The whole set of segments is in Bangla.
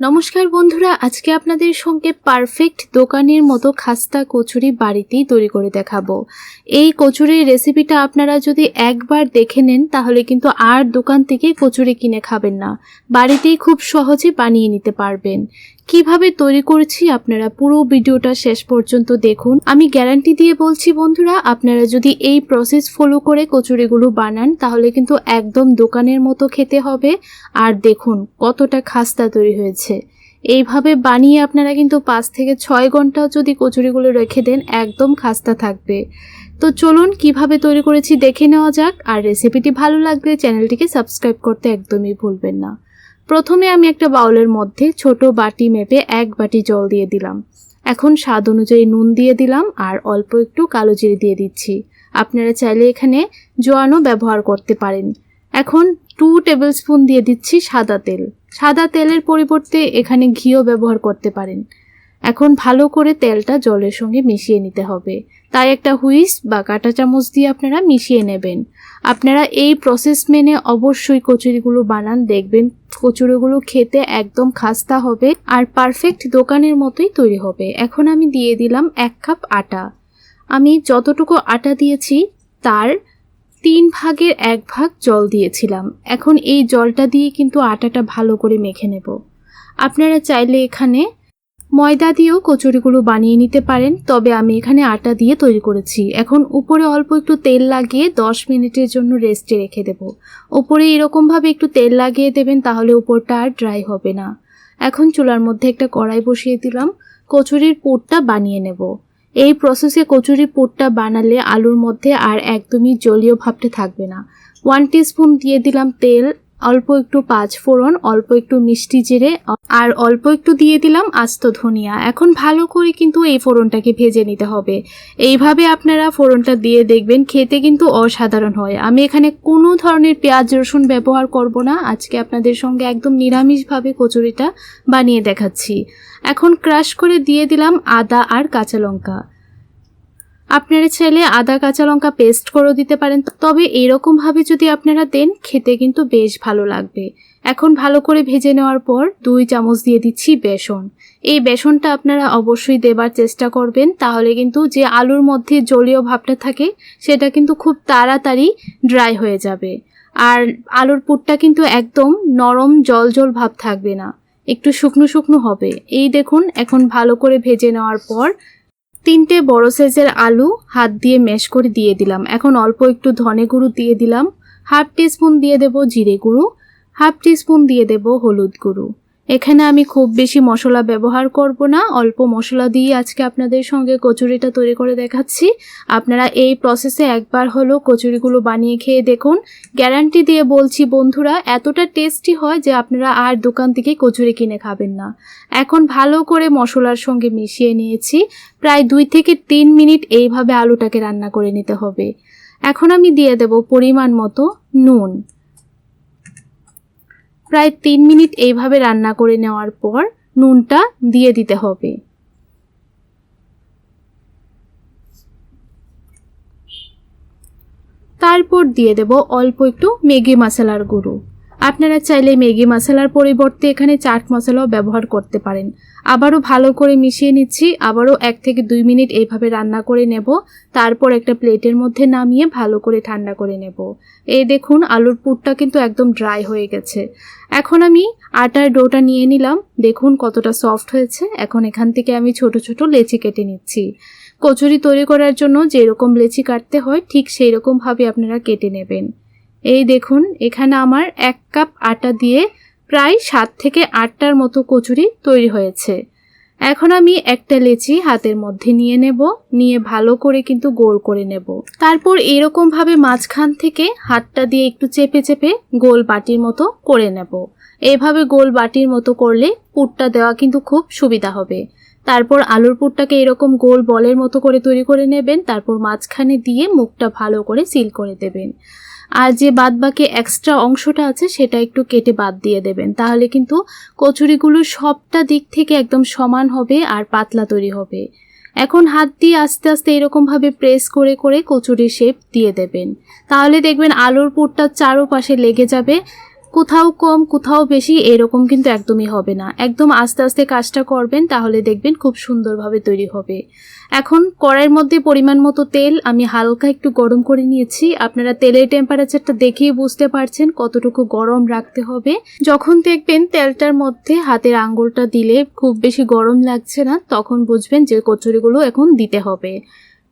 নমস্কার বন্ধুরা, আজকে আপনাদের সঙ্গে পারফেক্ট দোকানের মতো খাস্তা কচুরি বাড়িতেই তৈরি করে দেখাবো। এই কচুরির রেসিপিটা আপনারা যদি একবার দেখে নেন, তাহলে কিন্তু আর দোকান থেকে কচুরি কিনে খাবেন না। বাড়িতেই খুব সহজে বানিয়ে নিতে পারবেন। কীভাবে তৈরি করেছি আপনারা পুরো ভিডিওটা শেষ পর্যন্ত দেখুন। আমি গ্যারান্টি দিয়ে বলছি বন্ধুরা, আপনারা যদি এই প্রসেস ফলো করে কচুরিগুলো বানান, তাহলে কিন্তু একদম দোকানের মতো খেতে হবে। আর দেখুন, কতটা খাস্তা তৈরি হয়েছে। এইভাবে বানিয়ে আপনারা কিন্তু পাঁচ থেকে ছয় ঘন্টাও যদি কচুরিগুলো রেখে দেন, একদম খাস্তা থাকবে। তো চলুন, কীভাবে তৈরি করেছি দেখে নেওয়া যাক। আর রেসিপিটি ভালো লাগলে চ্যানেলটিকে সাবস্ক্রাইব করতে একদমই ভুলবেন না। প্রথমে আমি একটা বাউলের মধ্যে ছোট বাটি মেপে এক বাটি জল দিয়ে দিলাম। এখন স্বাদ অনুযায়ী নুন দিয়ে দিলাম আর অল্প একটু কালো জিরে দিয়ে দিচ্ছি। আপনারা চাইলে এখানে জোয়ানো ব্যবহার করতে পারেন। এখন টু টেবিল স্পুন দিয়ে দিচ্ছি সাদা তেল। সাদা তেলের পরিবর্তে এখানে ঘিও ব্যবহার করতে পারেন। এখন ভালো করে তেলটা জলের সঙ্গে মিশিয়ে নিতে হবে। তাই একটা হুইস বা কাঁটা চামচ দিয়ে আপনারা মিশিয়ে নেবেন। আপনারা এই প্রসেস মেনে অবশ্যই কচুরিগুলো বানান, দেখবেন কচুরিগুলো খেতে একদম খাস্তা হবে আর পারফেক্ট দোকানের মতোই তৈরি হবে। এখন আমি দিয়ে দিলাম এক কাপ আটা। আমি যতটুকু আটা দিয়েছি, তার তিন ভাগের এক ভাগ জল দিয়েছিলাম। এখন এই জলটা দিয়ে কিন্তু আটাটা ভালো করে মেখে নেব। আপনারা চাইলে এখানে ময়দা দিয়েও কচুরিগুলো বানিয়ে নিতে পারেন, তবে আমি এখানে আটা দিয়ে তৈরি করেছি। এখন উপরে অল্প একটু তেল লাগিয়ে দশ মিনিটের জন্য রেস্টে রেখে দেব। উপরে এরকমভাবে একটু তেল লাগিয়ে দেবেন, তাহলে উপরটা আর ড্রাই হবে না। এখন চুলার মধ্যে একটা কড়াই বসিয়ে দিলাম। কচুরির পুরটা বানিয়ে নেব। এই প্রসেসে কচুরি পুরটা বানালে আলুর মধ্যে আর একদমই জলীয় ভাবটা থাকবে না। ওয়ান স্পুন দিয়ে দিলাম তেল। অল্প একটু পাঁচ ফোড়ন, অল্প একটু মিষ্টি জিরে, আর অল্প একটু দিয়ে দিলাম আস্ত ধনিয়া। এখন ভালো করে কিন্তু এই ফোড়নটাকে ভেজে নিতে হবে। এইভাবে আপনারা ফোড়নটা দিয়ে দেখবেন, খেতে কিন্তু অসাধারণ হয়। আমি এখানে কোনো ধরনের পেঁয়াজ রসুন ব্যবহার করব না। আজকে আপনাদের সঙ্গে একদম নিরামিষভাবে কচুরিটা বানিয়ে দেখাচ্ছি। এখন ক্রাশ করে দিয়ে দিলাম আদা আর কাঁচা লঙ্কা। আপনারা চাইলে আদা, কাঁচা লঙ্কা পেস্ট করেও দিতে পারেন। তবে এরকমভাবে যদি আপনারা দেন, খেতে কিন্তু বেশ ভালো লাগবে। এখন ভালো করে ভেজে নেওয়ার পর দুই চামচ দিয়ে দিচ্ছি বেসন। এই বেসনটা আপনারা অবশ্যই দেবার চেষ্টা করবেন, তাহলে কিন্তু যে আলুর মধ্যে জলীয় ভাবটা থাকে, সেটা কিন্তু খুব তাড়াতাড়ি ড্রাই হয়ে যাবে। আর আলুর পুরটা কিন্তু একদম নরম জল জল ভাব থাকবে না। একটু শুকনো শুকনো হবে। এই দেখুন, এখন ভালো করে ভেজে নেওয়ার পর তিনটে বড় সাইজের আলু হাত দিয়ে ম্যাশ করে দিয়ে দিলাম। এখন অল্প একটু ধনে গুঁড়ো দিয়ে দিলাম। হাফ টিস্পুন দিয়ে দেব জিরে গুঁড়ো। হাফ টিস্পুন দিয়ে দেব হলুদ গুঁড়ো। এখানে আমি খুব বেশি মশলা ব্যবহার করব না, অল্প মশলা দিয়ে আজকে আপনাদের সঙ্গে কচুরিটা তৈরি করে দেখাচ্ছি। আপনারা এই প্রসেসে একবার হলো কচুরিগুলো বানিয়ে খেয়ে দেখুন। গ্যারান্টি দিয়ে বলছি বন্ধুরা, এতটা টেস্টি হয় যে আপনারা আর দোকান থেকে কচুরি কিনে খাবেন না। এখন ভালো করে মশলার সঙ্গে মিশিয়ে নিয়েছি। প্রায় দুই থেকে তিন মিনিট এইভাবে আলুটাকে রান্না করে নিতে হবে। এখন আমি দিয়ে দেব পরিমাণ মতো নুন। প্রায় তিন মিনিট এইভাবে রান্না করে নেওয়ার পর নুনটা দিয়ে দিতে হবে। তারপর দিয়ে দেব অল্প একটু ম্যাগি মশলার গুঁড়ো। আপনারা চাইলে ম্যাগি মশলার পরিবর্তে এখানে চাট মশলাও ব্যবহার করতে পারেন। আবারও ভালো করে মিশিয়ে নিচ্ছি। আবারও এক থেকে দুই মিনিট এইভাবে রান্না করে নেব। তারপর একটা প্লেটের মধ্যে নামিয়ে ভালো করে ঠান্ডা করে নেব। এই দেখুন, আলুর পুরটা কিন্তু একদম ড্রাই হয়ে গেছে। এখন আমি আটার ডোটা নিয়ে নিলাম। দেখুন কতটা সফট হয়েছে। এখন এখান থেকে আমি ছোট ছোট লেচি কেটে নিচ্ছি। কচুরি তৈরি করার জন্য যেরকম লেচি কাটতে হয়, ঠিক সেই রকমভাবে আপনারা কেটে নেবেন। এই দেখুন, এখানে আমার এক কাপ আটা দিয়ে প্রায় সাত থেকে আটটার মতো কচুরি তৈরি হয়েছে। এখন আমি একটা লেচি হাতের মধ্যে নিয়ে নেব, নিয়ে ভালো করে কিন্তু গোল করে নেব। তারপর এরকমভাবে মাঝখান থেকে হাতটা দিয়ে একটু চেপে চেপে গোল বাটির মতো করে নেব। এভাবে গোল বাটির মতো করলে পুরটা দেওয়া কিন্তু খুব সুবিধা হবে। তারপর আলুর পুরটাকে এরকম গোল বলের মতো করে তৈরি করে নেবেন, তারপর মাঝখানে দিয়ে মুখটা ভালো করে সিল করে দেবেন। আর যে বাদ বাকি এক্সট্রা অংশটা আছে, সেটা একটু কেটে বাদ দিয়ে দেবেন। তাহলে কিন্তু কচুরিগুলো সবটা দিক থেকে একদম সমান হবে আর পাতলা তৈরি হবে। এখন হাত দিয়ে আস্তে আস্তে এরকমভাবে প্রেস করে করে কচুরি শেপ দিয়ে দেবেন। তাহলে দেখবেন আলুর পুরটা চারোপাশে লেগে যাবে। কোথাও কম, কোথাও বেশি, এরকম কিন্তু একদমই হবে না। একদম আস্তে আস্তে কাজটা করবেন, তাহলে দেখবেন খুব সুন্দরভাবে তৈরি হবে। এখন কড়াইয়ের মধ্যে পরিমাণ মতো তেল আমি হালকা একটু গরম করে নিয়েছি। আপনারা তেলের টেম্পারেচারটা দেখেই বুঝতে পারছেন কতটুকু গরম রাখতে হবে। যখন দেখবেন তেলটার মধ্যে হাতের আঙ্গুলটা দিলে খুব বেশি গরম লাগছে না, তখন বুঝবেন যে কচুরিগুলো এখন দিতে হবে।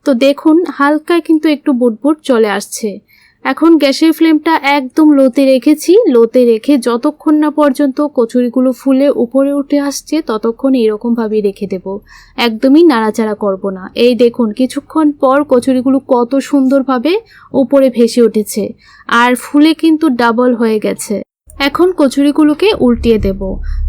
তো দেখুন হালকা কিন্তু একটু বুটবুট চলে আসছে। এখন গ্যাসের ফ্লেমটা একদম লোতে রেখেছি। লোতে রেখে যতক্ষণ না পর্যন্ত কচুরিগুলো ফুলে উপরে উঠে আসছে, ততক্ষণ এরকমভাবেই রেখে দেব। একদমই নাড়াচাড়া করব না। এই দেখুন, কিছুক্ষণ পর কচুরিগুলো কত সুন্দরভাবে উপরে ভেসে উঠেছে। আর ফুলে কিন্তু ডাবল হয়ে গেছে। এখন কচুরিগুলোকে উল্টিয়ে দেব।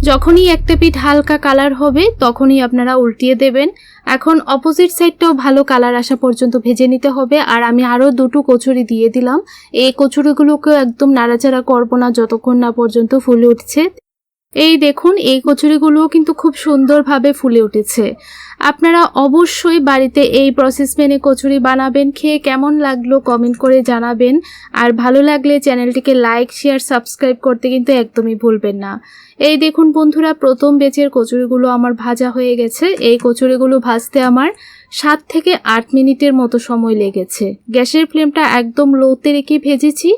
যখনই একটা পিঠ হালকা কালার হবে, তখনই আপনারা উল্টিয়ে দেবেন। এখন অপোজিট সাইডটাও ভালো কালার আসা পর্যন্ত ভেজে নিতে হবে। আর আমি আরও দুটো কচুরি দিয়ে দিলাম। এই কচুরিগুলোকে একদম নাড়াচাড়া করব না, যতক্ষণ না পর্যন্ত ফুলে উঠছে। এই দেখুন, এই কচুরিগুলোও কিন্তু খুব সুন্দরভাবে ফুলে উঠেছে। আপনারা অবশ্যই বাড়িতে এই প্রসেস মেনে কচুরি বানাবেন, খেয়ে কেমন লাগল কমেন্ট করে জানাবেন। আর ভালো লাগলে চ্যানেলটিকে লাইক শেয়ার সাবস্ক্রাইব করতে কিন্তু একদমই ভুলবেন না। এই দেখুন বন্ধুরা, প্রথম বেচের কচুরিগুলো আমার ভাজা হয়ে গেছে। এই কচুরিগুলো ভাজতে আমার সাত থেকে আট মিনিটের মতো সময় লেগেছে। গ্যাসের ফ্লেমটা একদম লোতে রেখে ভেজেছি।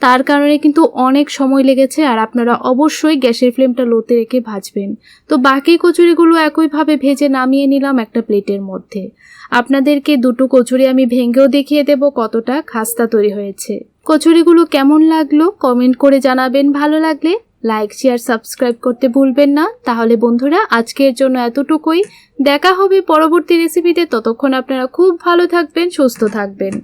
তার কারণে কিন্তু অনেক সময় লেগেছে আর আপনারা অবশ্যই গ্যাসের ফ্লেমটা লোতে রেখে ভাজবেন। তো বাকি কচুরিগুলো একইভাবে ভেজে নামিয়ে নিলাম একটা প্লেটের মধ্যে। আপনাদেরকে দুটো কচুরি আমি ভেঙেও দেখিয়ে দেব কতটা খাস্তা তৈরি হয়েছে। কচুরিগুলো কেমন লাগল কমেন্ট করে জানাবেন। ভালো লাগলে লাইক শেয়ার সাবস্ক্রাইব করতে ভুলবেন না। তাহলে বন্ধুরা, আজকের জন্য এতটুকুই। দেখা হবে পরবর্তী রেসিপিতে ততক্ষণ আপনারা খুব ভালো থাকবেন, সুস্থ থাকবেন।